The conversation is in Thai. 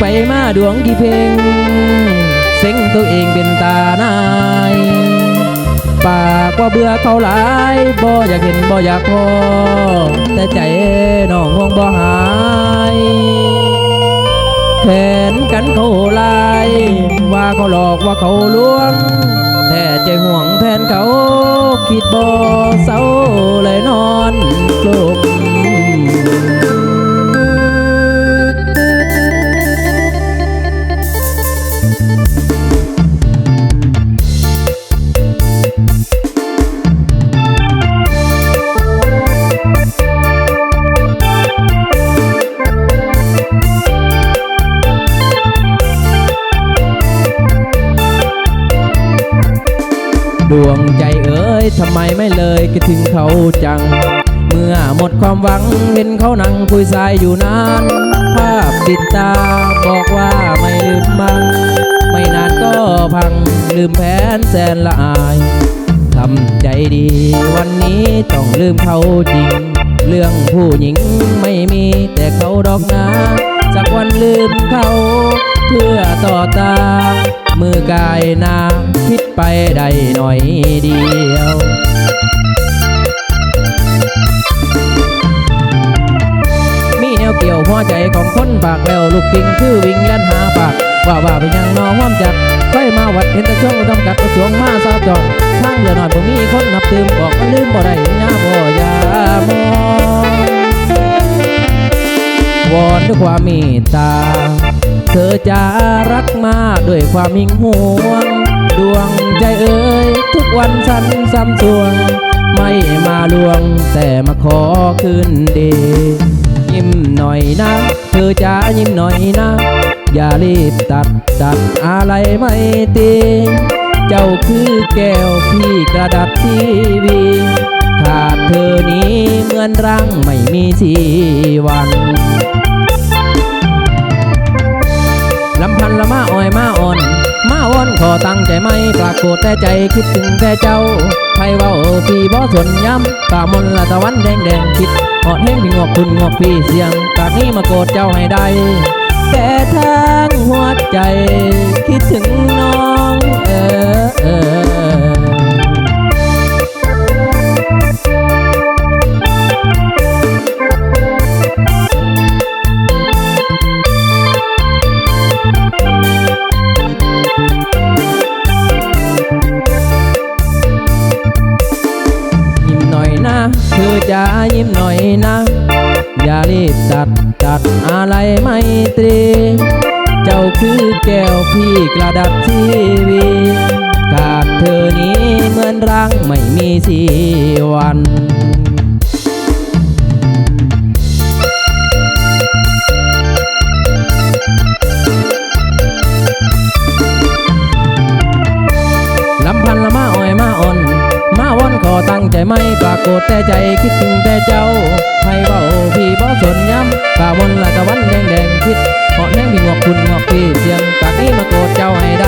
ไปมาดวงกี่เพลงเซ็งตัวเองเป็นตานายปากว่าเบื่อเขาหลายบ่อยากเห็นบ่อยากพอแต่ใจน้องห่วงบ่หายแขนกันเขาลายว่าเขาหลอกว่าเขาลวงแต่ใจห่วงแทนเขาคิดบ่เศร้าเลยนอน ดวงใจเอ๋ยทำไมไม่เลยคิดถึงเขาจัง เมื่อหมดความหวังเห็นเขานั่งคุยสายอยู่นาน ภาพติดตาบอกว่าไม่ลืมมัน ไม่นานก็พังลืมแผนแสนละอายทำใจดีวันนี้ต้องลืมเขาจริง เรื่องผู้หญิงไม่มีแต่เขาดอกนะสักวันลืมเขาเพื่อต่อตา มือกายนาคิดไปได้หน่อยเดียวมีแนวเกี่ยวหัวใจของคนปากแววลูกปิงคือวิ่งแล่นหาปากว่าว่าเป็นยังนอห้อมจักไฟมาวัดเห็นแต่ช่วงต้องกัดกระสวงมาซาบจองทางเรือหน่อยบ่มีคนนับตืมบอกมันลืมบ่ได้ยาบ่ยามองวอนด้วยความเมตตา เธอจะรักมาด้วยความหิงหวง ดวงใจเอ่ยทุกวันฉันซ้ำสวง ไม่มาลวงแต่มาขอคืนดียิ้มหน่อยนะ เธอจะยิ้มหน่อยนะ อย่ารีบตัดตัดอะไรไม่ตีเจ้าคือแก้วพี่กระดับทีวีขาดเธอนี้เหมือนร่างไม่มีชีวัน อนขอตั้งใจไม่ปรากฏแต่ใจคิดถึงแต่เจ้าไพเว่าพี่บ่สนย้ำป่ามนละตะวันแดงแดงคิดหอดเฮงพี่งอกคุณงอกพี่เสียงกาดนี้มาโกรธเจ้าให้ได้แต่ทางหัวใจคิดถึงน้องเออเออ นะเธอจะยิ้มหน่อยนะ อย่ารีบตัดตัดอะไรไม่ตรี เจ้าคือแก้วพี่กระดับทีวีขาดเธอนี้เหมือนร่างไม่มีสีวันลำพันละมาอ้อยมาอ่อนาว่อนขอตั้งใจไม่ปรากฏแต่ใจคิดถึงแต่เจ้าให้เบาพี่บ่สนย้ำป่ามนละตะวันแดงแดงคิดเหาะแห้งพี่งอกคุณงอกพี่เสียงจากนี้มาโกรธเจ้าให้ได้